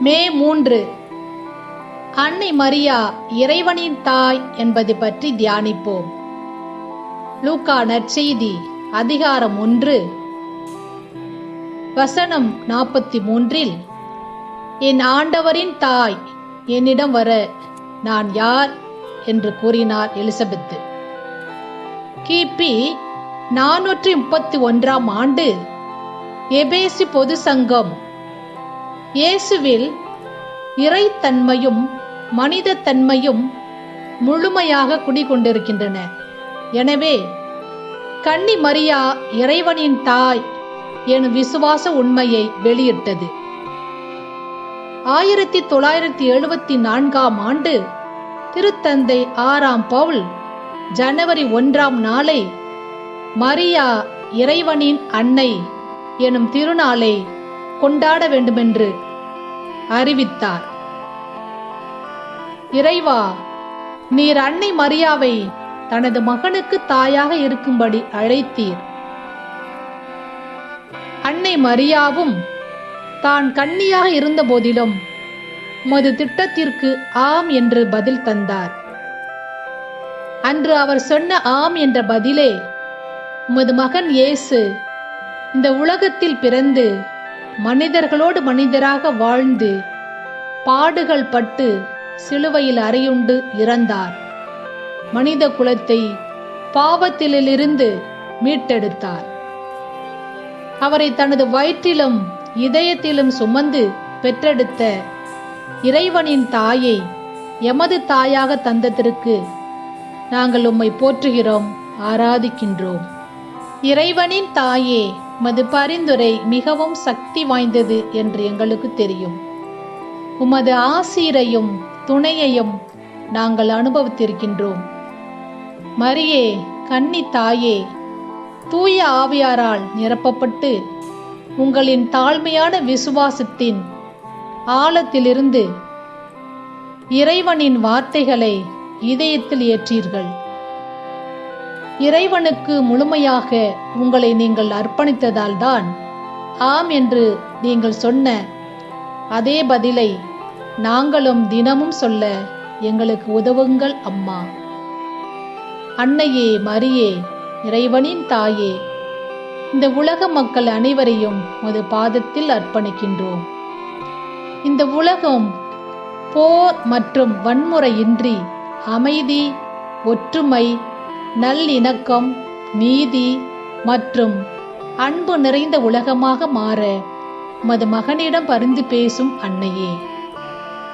மே மூன்று. அன்னை மரியா இறைவனின் தாய் என்பது பற்றி தியானிப்போம். லூக்கா நற்செய்தி அதிகாரம் ஒன்று. வசனம் நாற்பத்தி மூன்றில் என் ஆண்டவரின் தாய் என்னிடம் வர நான் யார்? என்று கூறினார் எலிசபெத்து. கிபி நானூற்றி முப்பத்தி ஒன்றாம் ஆண்டு எபேசி பொது சங்கம் இயேசுவில் இறைத்தன்மையும் மனித தன்மையும் முழுமையாக குடிகொண்டிருக்கின்றன. எனவே கன்னி மரியா இறைவனின் தாய் எனும் விசுவாச உண்மையை வெளியிட்டது. ஆயிரத்தி தொள்ளாயிரத்தி எழுபத்தி நான்காம் ஆண்டு திருத்தந்தை ஆறாம் பவுல் ஜனவரி ஒன்றாம் நாளை மரியா இறைவனின் அன்னை எனும் திருநாளை கொண்டாட வேண்டுமென்று அறிவித்தார். இறைவா நீர் அன்னை மரியாவை தனது மகனுக்கு தாயாக இருக்கும்படி அழைத்தீர். அன்னை மரியாவும் தான் கன்னியாக இருந்த போதிலும் உமது திட்டத்திற்கு ஆம் என்று பதில் தந்தார். அன்று அவர் சொன்ன ஆம் என்ற பதிலே உமது மகன் இயேசு இந்த உலகத்தில் பிறந்து மனிதர்களோடு மனிதராக வாழ்ந்து பாடுகள் பட்டு சிலுவையில் அறையுண்டு இறந்தார். மனித குலத்தை பாவத்திலிருந்து மீட்டெடுத்தார். அவரை தனது வயிற்றிலும் இதயத்திலும் சுமந்து பெற்றெடுத்த இறைவனின் தாயை எமது தாயாக தந்ததற்கு நாங்கள் உம்மை போற்றுகிறோம் ஆராதிக்கின்றோம். இறைவனின் தாயே உமது பரிந்துரை மிகவும் சக்தி வாய்ந்தது என்று எங்களுக்கு தெரியும். உமது ஆசீரையும் துணையையும் நாங்கள் அனுபவித்திருக்கின்றோம். மரியே கன்னி தாயே தூய ஆவியாரால் நிரப்பப்பட்டு உங்களின் தாழ்மையான விசுவாசத்தின் ஆழத்திலிருந்து இறைவனின் வார்த்தைகளை இதயத்தில் ஏற்றீர்கள். இறைவனுக்கு முழுமையாக உங்களை நீங்கள் அர்ப்பணித்ததால் தான் ஆம் என்று நீங்கள் சொன்ன அதே பதிலை நாங்களும் தினமும் சொல்ல எங்களுக்கு உதவுங்கள் அம்மா. அன்னையே மரியே இறைவனின் தாயே இந்த உலக மக்கள் அனைவரையும் உமது பாதத்தில் அர்ப்பணிக்கின்றோம். இந்த உலகம் போர் மற்றும் வன்முறையின்றி அமைதி ஒற்றுமை நல்லிணக்கம் நீதி மற்றும் அன்பு நிறைந்த உலகமாக மாற உமது மகனிடம் பரிந்து பேசும் அன்னையே.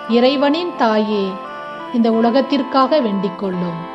இறைவனின் தாயே இந்த உலகத்திற்காக வேண்டிக் கொள்ளும்.